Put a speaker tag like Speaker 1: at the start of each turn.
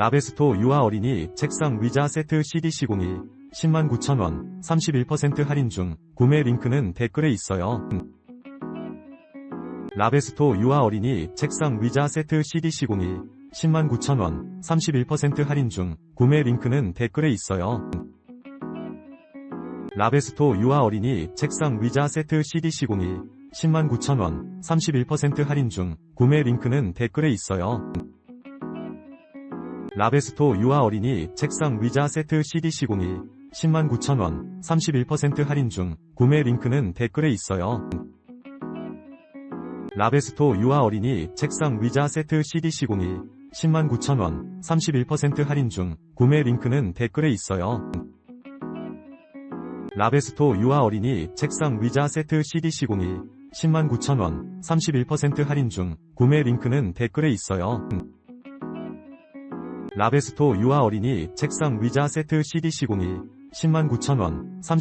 Speaker 1: 라베스토 유아 어린이 책상 의자 세트 CDC01 109,000원 31% 할인 중 구매 링크는 댓글에 있어요. 라베스토 유아 어린이 책상 의자 세트 CDC01 109,000원 31% 할인 중 구매 링크는 댓글에 있어요. 라베스토 유아 어린이 책상 의자 세트 CDC01 109,000원 31% 할인 중 구매 링크는 댓글에 있어요. 라베스토 유아 어린이 책상 의자 세트 CDC01 109,000원 31% 할인 중 구매 링크는 댓글에 있어요. 라베스토 유아 어린이 책상 의자 세트 CDC01 109,000원 31% 할인 중 구매 링크는 댓글에 있어요. 라베스토 유아 어린이 책상 의자 세트 CDC01 109,000원 31% 할인 중 구매 링크는 댓글에 있어요. 라베스토 유아 어린이 책상 의자 세트 CDC01 109,000원 30